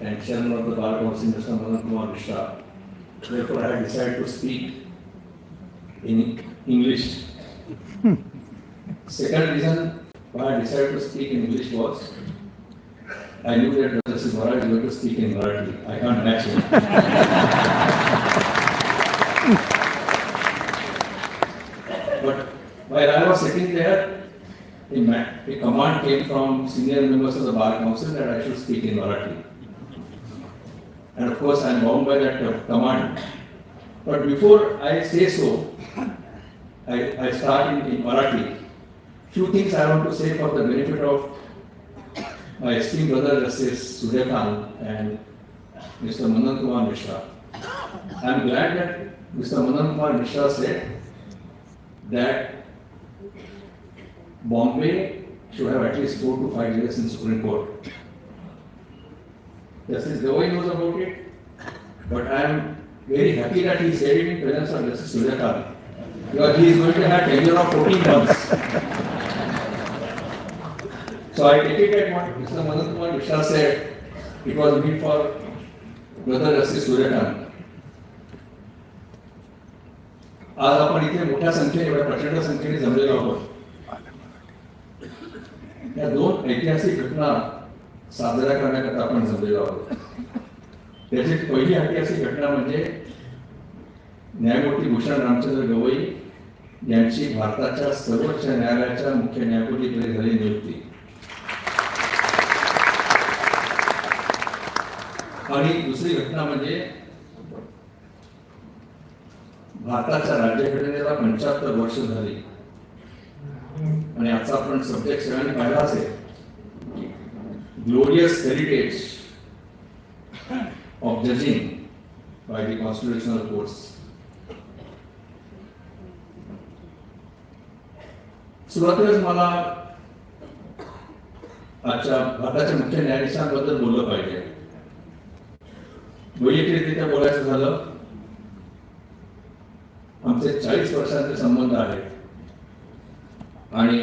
and chairman of the Bar Council, Mr. Madan Kumar Mishra. Therefore, I decided to speak in English. Hmm. Second reason why I decided to speak in English was I knew that Justice Bharat is going to speak in Marathi. I can't match him. But while I was sitting there, a, a command came from senior members of the Bar Council that I should speak in Marathi. And of course, I am bound by that command. But before I say so, I, I start in, in Marathi. Few things I want to say for the benefit of my esteemed brother Justice Suryakant and Mr. Manan Kumar Mishra. I am glad that Mr. Manan Kumar Mishra said that Bombay should have at least four to five years in Supreme Court. Justice Gawai knows about it, but I am very happy that he said it in presence of Justice Suryakant. Because he is going to have tenure of 14 months. So I take it that what Mr. Madan Kumar Mishra said, it was meant for brother Justice Suryakant. आज आपण इथे मोठ्या संख्येने एवढ्या प्रचंड संख्येने जमलेलो आहोत या दोन ऐतिहासिक घटना साजरा करण्याकरता आपण जमलेलो आहोत. त्याची पहिली ऐतिहासिक घटना म्हणजे न्यायमूर्ती भूषण रामचंद्र गवई यांची भारताच्या सर्वोच्च न्यायालयाच्या मुख्य न्यायमूर्तीकडे झाली नियुक्ती. आणि दुसरी घटना म्हणजे भारताच्या राज्यघटनेला पंच्याहत्तर वर्ष झाली. आणि आजचा आपण सब्जेक्ट सगळ्यांनी पाहिला असेल. Glorious heritage of judging by the constitutional courts. सुरुवातीलाच मला आजच्या भारताच्या मुख्य न्यायाधीशांबद्दल बोललं पाहिजे वैयक्तिकरित्या बोलायचं झालं आमचे चाळीस वर्षांचे संबंध आहेत आणि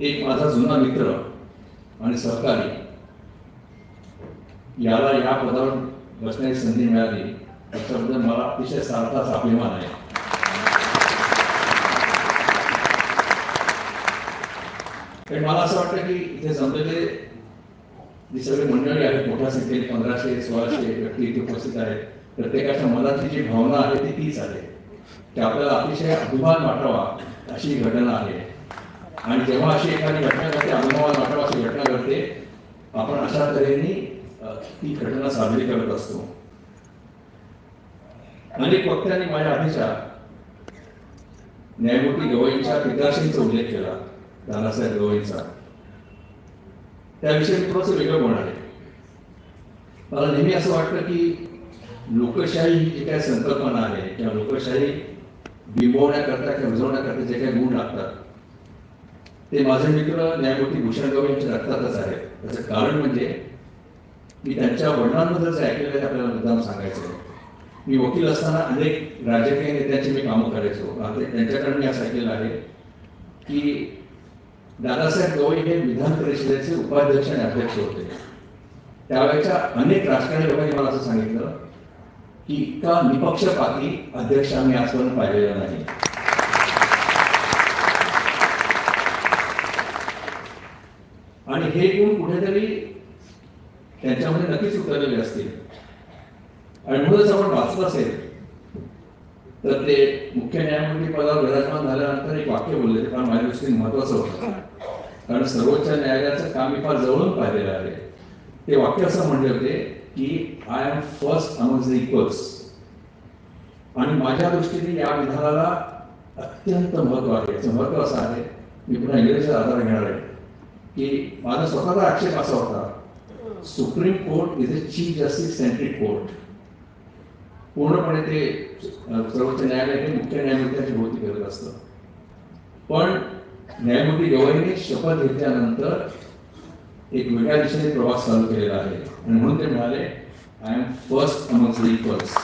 एक माझा जुना मित्र आणि सहकारी याला या पदावर बसण्याची संधी मिळाली. त्याच्याबद्दल मला अतिशय सारखाच अभिमान आहे. पण मला असं वाटतं की इथे जमलेले जी सगळी मंडळी आहेत मोठ्या संख्येने पंधराशे सोळाशे व्यक्ती इथे उपस्थित आहेत. प्रत्येकाच्या मनातली जी भावना आहे ती तीच आहे. की आपल्याला अतिशय अभिमान वाटावा अशी घटना आहे. आणि जेव्हा अशी एखादी घटना घडते अनुभवात वाटावं अशी घटना घडते आपण अशा तऱ्हेने ती घटना साजरी करत असतो. म्हणजे अनेक वक्त्यांनी माझ्या आधीच्या न्यायमूर्ती गवईंच्या पिताश्रींचा उल्लेख केला दादासाहेब गवईंचा. त्याविषयी मी थोडंसं वेगळं बोलणार आहे मला नेहमी असं वाटतं की लोकशाही ही जी काही संकल्पना आहे किंवा लोकशाही बिंबवण्याकरता किंवा रुजवण्याकरता जे काही गुण लागतात ते माझे मित्र न्यायमूर्ती भूषण गवई यांच्या रक्तातच आहे. त्याचं कारण म्हणजे मी त्यांच्या वडिलांबद्दल जे ऐकलेलं आहे आपल्याला मुद्दाम सांगायचं आहे. मी वकील असताना अनेक राजकीय नेत्यांची मी कामं करायचो. त्यांच्याकडे मी असं ऐकलेलं आहे की दादासाहेब गवई हे विधान परिषदेचे उपाध्यक्ष आणि अध्यक्ष होते. त्यावेळेच्या अनेक राजकारणी लोकांनी मला असं सांगितलं की इतका निपक्षपाती अध्यक्ष आम्ही आजपर्यंत पाहिलेला नाही. आणि हे गुण कुठेतरी त्यांच्यामध्ये नक्कीच उतरलेले असतील. आणि म्हणूनच आपण वाचलं असेल. तर ते मुख्य न्यायमूर्ती पदावर विराजमान झाल्यानंतर एक वाक्य बोलले कारण माझ्या दृष्टीने महत्वाचं होतं. कारण सर्वोच्च न्यायालयाचं काम मी फार जवळून पाहिलेलं आहे. ते वाक्य असं म्हणले होते की I am first among the equals आणि माझ्या दृष्टीने या विधानाला अत्यंत महत्त्व आहे. याचं महत्त्व असं आहे मी पुन्हा इंग्रजीचा आधार घेणार आहे. की माझा स्वतःचा आक्षेप असा होता. Supreme court is a chief justice centric court पूर्णपणे ते सर्वोच्च न्यायालय हे मुख्य न्यायमूर्तीची भोवती करत असतं. पण न्यायमूर्ती गवईने शपथ घेतल्यानंतर एक वेगळ्या दिशेने प्रवास चालू केलेला आहे. आणि म्हणून ते म्हणाले I am first among the equals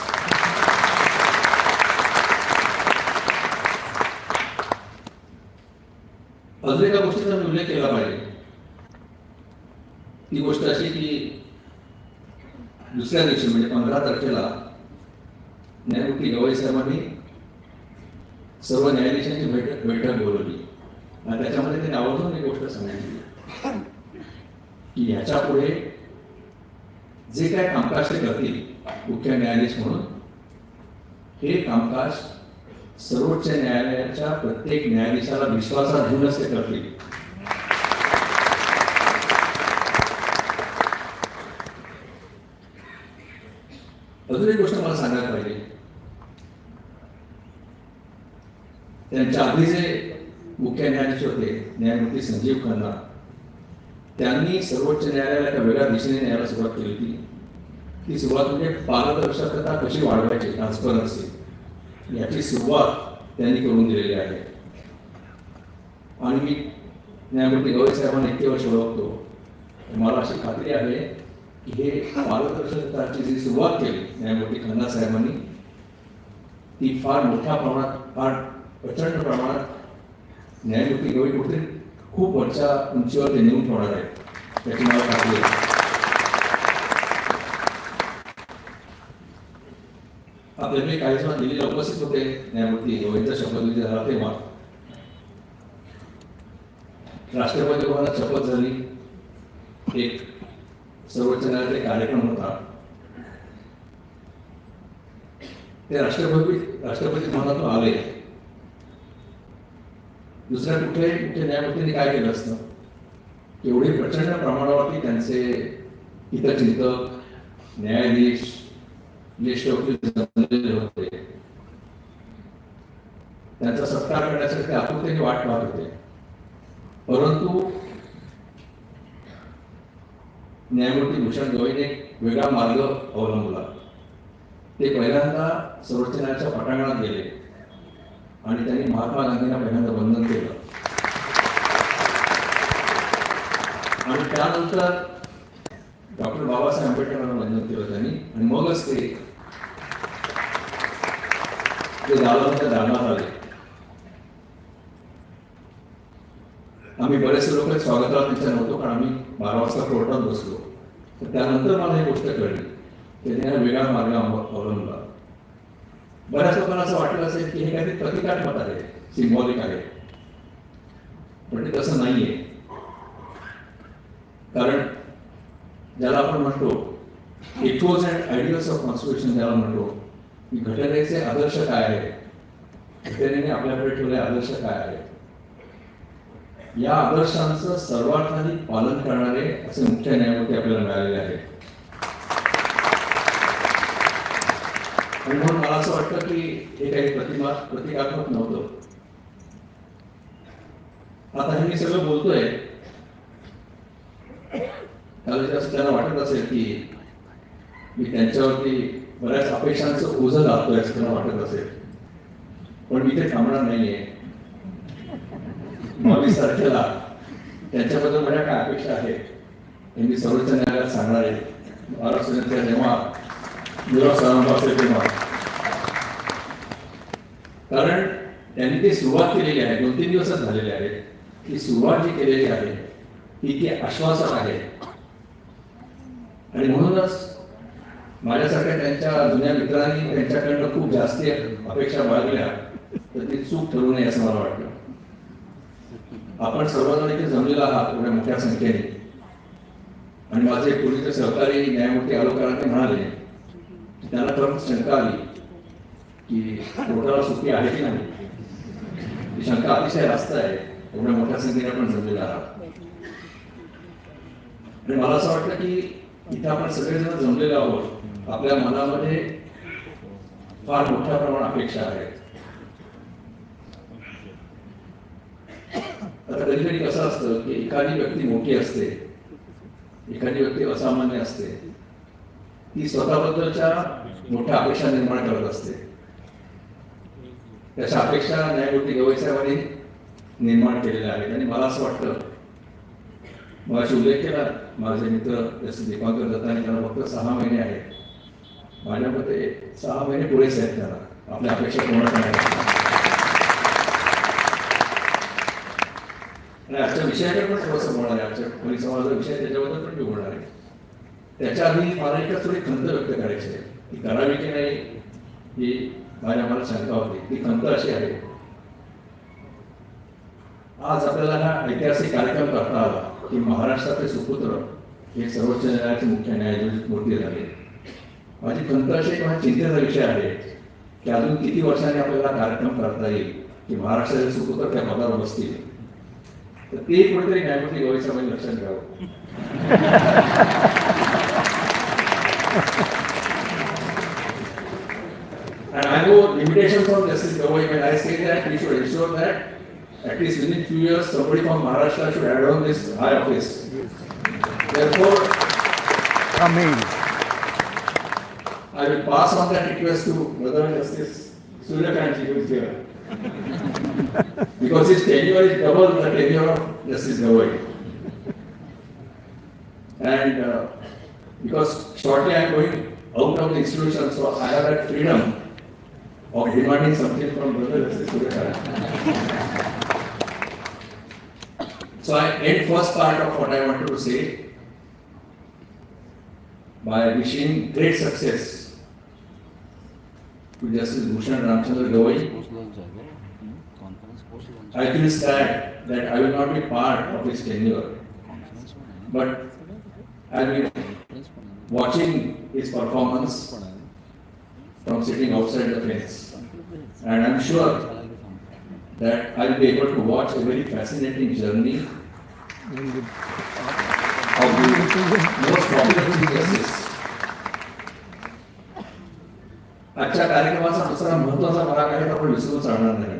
अजून एका गोष्टीचा मी उल्लेख केला पाहिजे. ती गोष्ट अशी की दुसऱ्या दिवशी म्हणजे पंधरा तारखेला न्यायमूर्ती गवई साहेबांनी सर्व न्यायाधीशांची बैठक बैठक बोलवली. आणि त्याच्यामध्ये त्यांनी आवर्जून एक गोष्ट सांगितली. की ह्याच्या पुढे जे काय कामकाज ते करतील मुख्य न्यायाधीश म्हणून हे कामकाज सर्वोच्च न्यायालयाच्या प्रत्येक न्यायाधीशाला विश्वासात घेऊनच ते करतील. अजून एक गोष्ट मला सांगायला पाहिजे. त्यांच्या आधी जे मुख्य न्यायाधीश होते न्यायमूर्ती संजीव खन्ना त्यांनी सर्वोच्च न्यायालयाला एका वेगळ्या दिशेने न्यायाला सुरुवात केली होती. ती सुरुवात म्हणजे पारदर्शकता कशी वाढवायची ट्रान्सपरन्सी याची सुरुवात त्यांनी करून दिलेली आहे. आणि मी न्यायमूर्ती गवई साहेबांना इतके वर्ष ओळखतो. मला अशी खात्री आहे हे मार्गदर्शकाची जी सुरुवात केली न्यायमूर्ती खन्ना साहेबांनी ती फार मोठ्या प्रमाणात फार प्रचंड प्रमाणात न्यायमूर्ती गवई कुठे खूप वरच्या उंचीवर ते नेऊन ठेवणार आहे त्याची मला खात्री आहे. आपले मी काही जण दिल्लीला उपस्थित होते न्यायमूर्ती गवईंचा शपथविधी झाला तेव्हा. राष्ट्रपती भवनात शपथ झाली. एक सर्वोच्च न्यायालयाचा एक कार्यक्रम होता. ते राष्ट्रपती राष्ट्रपती भवनातून आले. दुसऱ्या कुठे कुठे न्यायमूर्तीने काय केलं असतं? एवढे प्रचंड प्रमाणावरती त्यांचे हितचिंतक न्यायाधीश ज्येष्ठ वकील होते. त्यांचा सत्कार करण्यासाठी आतुरतेने वाट पाहत होते. परंतु न्यायमूर्ती भूषण गवईने एक वेगळा मार्ग अवलंबला. ते पहिल्यांदा सर्वोच्च न्यायालयाच्या पटांगणात गेले आणि त्यांनी महात्मा गांधींना पहिल्यांदा बंधन केलं. आणि त्यानंतर डॉक्टर बाबासाहेब आंबेडकरांना बंधन केलं त्यांनी. आणि मगच ते ते दालनाच्या दालनात आले. आम्ही बरेचसे लोक स्वागताला विचार नव्हतो कारण आम्ही बारा वाजता कोर्टात बसलो. तर त्यानंतर मला ही गोष्ट कळली. त्याने हा वेगळा मार्ग अवलंबला. बऱ्याच लोकांना असं वाटलं असेल की हे काहीतरी प्रतिकात्मक आहे सिम्बॉलिक आहे. पण ते तसं नाहीये. कारण ज्याला आपण म्हणतो ethos and ideals of constitution ज्याला म्हणतो की घटनेचे आदर्श काय आहे घटनेने आपल्याकडे ठेवले आदर्श काय आहे या आदर्शांचं सर्वात पालन करणारे असे मुख्य न्यायमूर्ती आपल्याला मिळालेले आहेत. आणि म्हणून मला असं वाटतं की हे काही प्रतिमा प्रतिकात्मक नव्हतं. आता हे मी सगळं बोलतोय. त्यांना वाटत असेल की मी त्यांच्यावरती बऱ्याच अपेक्षांचं ओझं घालतोय असं त्यांना वाटत असेल. पण मी ते थांबणार नाहीये. बावीस तारखेला त्यांच्याबद्दल माझ्या काय अपेक्षा आहेत हे मी सर्वोच्च न्यायालयात सांगणार आहे. महाराष्ट्र जेव्हा निरोप समारंभ असेल तेव्हा. कारण त्यांनी ती सुरुवात केलेली आहे दोन तीन दिवसच झालेले आहे ती सुरुवात जी केलेली आहे ती ती आश्वासन आहे. आणि म्हणूनच माझ्यासारख्या त्यांच्या जुन्या मित्रांनी त्यांच्याकडनं खूप जास्ती अपेक्षा बाळगल्या तर ती चूक ठरू नये असं मला वाटतं. आपण सर्वजण इथे जमलेला आहात एवढ्या मोठ्या संख्येने. आणि माझे पूर्वीचे सहकारी न्यायमूर्ती आलोकरांनी म्हणाले की त्यांना तर शंका आली की कोर्टाला सुट्टी आहे की नाही? ही शंका अतिशय रास्त आहे एवढ्या मोठ्या संख्येने आपण जमलेला आहात. आणि मला असं वाटतं की इथे आपण सगळेजण जमलेलो आहोत. आपल्या मनामध्ये फार मोठ्या प्रमाणात अपेक्षा आहेत. आता कधी कधी कसं असतं की एखादी व्यक्ती मोठी असते एखादी व्यक्ती असामान्य असते ती स्वतःबद्दलच्या मोठ्या अपेक्षा निर्माण करत असते. त्याच्या अपेक्षा न्यायमूर्ती गवई साहेबांनी निर्माण केलेल्या आहेत. आणि मला असं वाटतं मगाशी उल्लेख केला माझे मित्र जसे दीपांकर दत्ताने त्यांना फक्त सहा महिने आहेत. माझ्या मते सहा महिने पुरेसे आहेत त्याला आपल्या अपेक्षा पूर्ण करण्यासाठी. आणि आजच्या विषयाकडे पण थोडंसं बोलणार आहे. आजच्या समाजाचा विषय त्याच्याबद्दल पण मी बोलणार आहे. त्याच्या आधी मला एकच थोडी खंत व्यक्त करायची आहे. ती करावी की नाही ही माझ्या मला शंका होती. ती खंत अशी आहे. आज आपल्याला हा ऐतिहासिक कार्यक्रम करता आला की महाराष्ट्राचे सुपुत्र हे सर्वोच्च न्यायालयाचे मुख्य न्यायाधीश मूर्ती झाले? माझी खंत अशी एक चिंतेचा विषय आहे की अजून किती वर्षांनी आपल्याला कार्यक्रम करता येईल की महाराष्ट्राचे सुपुत्र त्या पदावर बसतील. ಪೇ ಕೊಡ್ತಾರೆ ನ್ಯಾಯಮೂರ್ತಿ ಗೌರಿ ಸಾಮಾನ್ಯ ನರಸಂಗ್ Rao And I know limitation from Justice Gawai, when I say that, we should ensure that at least within few years, somebody from Maharashtra should add on this high office. Therefore, Amen. I will pass on that request to Brother Justice Suryakanji, who is here. Because his tenure is double the tenure of Justice Gawai. And uh, because shortly I am going out of the institution, so I have that freedom of demanding something from Brother Justice So I end first part of what I wanted to say by wishing great success to Justice Bhushan Ramchandra Gawai. I feel sad that I will not be part of his tenure, but I've been watching his performance from sitting outside the fence. And I'm sure that I'll be able to watch a very fascinating journey of the most popular Chief Justice. आजच्या कार्यक्रमाचा दुसरा महत्वाचा भाग आहे तो आपण विसरून चालणार नाही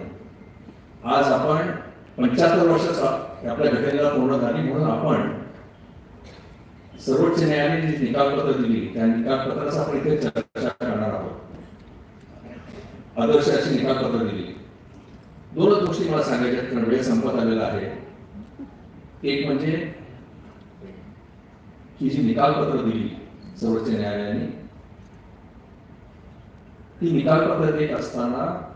आज आपण पंच्याहत्तर वर्षाचा आपल्या घटनेला पूर्ण झाली म्हणून आपण सर्वोच्च न्यायालयाने जी निकालपत्र दिली त्या निकालपत्राचा आपण इथे चर्चा करणार आहोत. आदर्शाची निकालपत्र दिली. दोनच गोष्टी मला सांगायच्या कारण वेळ संपत आलेला आहे. एक म्हणजे ही जी निकालपत्र दिली सर्वोच्च न्यायालयाने ती निकालपत्र देत असताना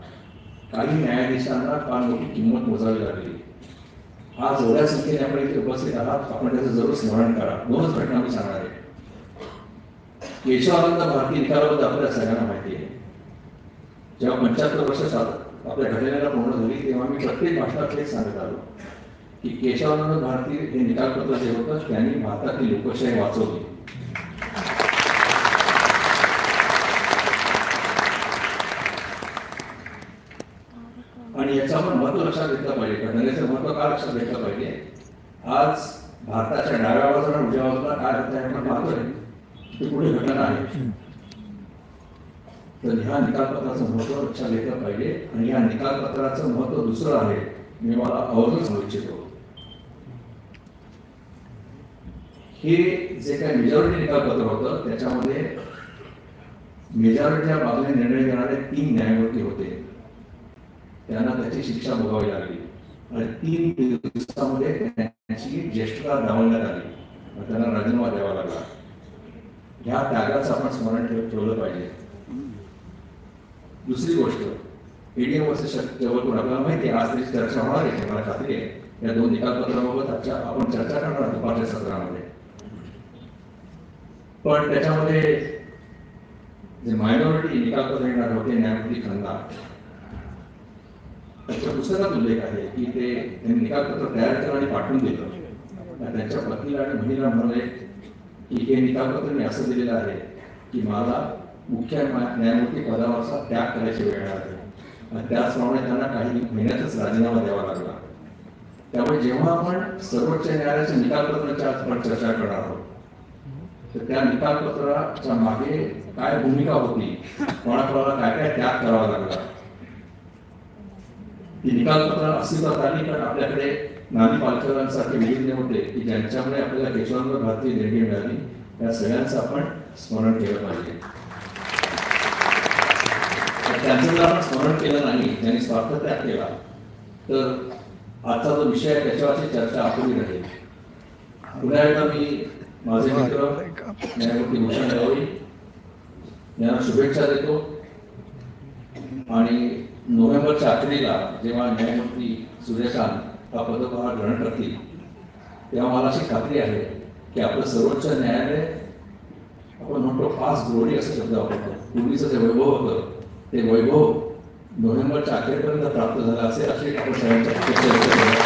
काही न्यायाधीशांना फार मोठी किंमत मोजावी लागली. आज एवढ्या संख्येने आपण इथे उपस्थित आहात. आपण त्याचं जरूर स्मरण करा. दोनच घटना मी सांगणार आहे. केशवानंद भारती निकालाबद्दल आपल्या सगळ्यांना माहिती आहे. जेव्हा पंच्याहत्तर वर्ष सात आपल्या घटनेला पूर्ण झाली तेव्हा मी प्रत्येक भाषणात हेच सांगत आलो की केशवानंद भारती हे निकालपत्र जे होतं त्यांनी भारतातली लोकशाही वाचवली. आणि याचं आपण महत्त्व लक्षात घेतलं पाहिजे. घटनेचं महत्त्व का लक्षात घेतलं पाहिजे? आज भारताच्या डाव्या बाजूला उजव्या बाजूला काय होत आहे आपण पाहतोय? ते पुढे घटना आहे. तर ह्या निकालपत्राचं महत्त्व लक्षात घेतलं पाहिजे. आणि या निकालपत्राचं महत्त्व दुसरं आहे. मी मला आवर्जून सांगू इच्छितो. हे जे काही मेजॉरिटी निकालपत्र होतं त्याच्यामध्ये मेजॉरिटीच्या बाजूने निर्णय घेणारे तीन न्यायमूर्ती होते. त्यांना त्याची शिक्षा भोगावी लागली. आणि तीन दिवसामध्ये त्यांची ज्येष्ठता दावण्यात आली. त्यांना राजीनामा द्यावा लागला. ह्या त्यागाचं आपण स्मरण ठेवलं पाहिजे. दुसरी गोष्ट ईडीएम वर्सेस जवळपूर आपल्याला माहिती आहे? आज त्याची चर्चा होणार आहे. मला खात्री आहे. या दोन निकालपत्राबाबत आजच्या आपण चर्चा करणार दुपारच्या सत्रामध्ये. पण त्याच्यामध्ये जे मायनॉरिटी निकालपत्र येणार होते न्यायमूर्ती खन्ना त्याच्या पुस्तकात उल्लेख आहे की ते त्यांनी निकालपत्र तयार केलं आणि पाठवून दिलं. त्यांच्या पत्नीला आणि बहिणीला म्हणाले की हे निकालपत्र मी असं दिलेलं आहे की मला मुख्य न्यायमूर्ती पदावरचा त्याग करायची वेळ आहे आणि त्याचप्रमाणे त्यांना काही महिन्यातच राजीनामा द्यावा लागला. त्यामुळे जेव्हा आपण सर्वोच्च न्यायालयाच्या निकालपत्राच्या आज आपण चर्चा करणार आहोत तर त्या निकालपत्राच्या मागे काय भूमिका होती कोणाकोणाला काय काय त्याग करावा लागला ती निकालपत्र अस्तित्वात आली कारण आपल्याकडे नानी पालकरांसारखे विविध होते की ज्यांच्यामुळे आपल्याला केशवानंद भारतीय देणगी मिळाली त्या सगळ्यांचं आपण स्मरण केलं पाहिजे. त्यांचं जर आपण स्मरण केलं नाही त्यांनी स्वार्थ त्याग केला तर आजचा जो विषय आहे त्याच्यावरची चर्चा अपुरी राहील. पुन्हा एकदा मी माझे मित्र न्यायमूर्ती भूषण गवळी यांना शुभेच्छा देतो. आणि नोव्हेंबरच्या अखेरीला जेव्हा न्यायमूर्ती सूर्यकांत हा पदभार ग्रहण करतील तेव्हा मला अशी खात्री आहे की आपलं सर्वोच्च न्यायालय आपण म्हणतो फास्ट ग्लोरी असं शब्द वापरतो. पूर्वीचं जे वैभव होतं ते वैभव नोव्हेंबरच्या अखेरपर्यंत प्राप्त झालं असेल अशी आपण सगळ्यांच्या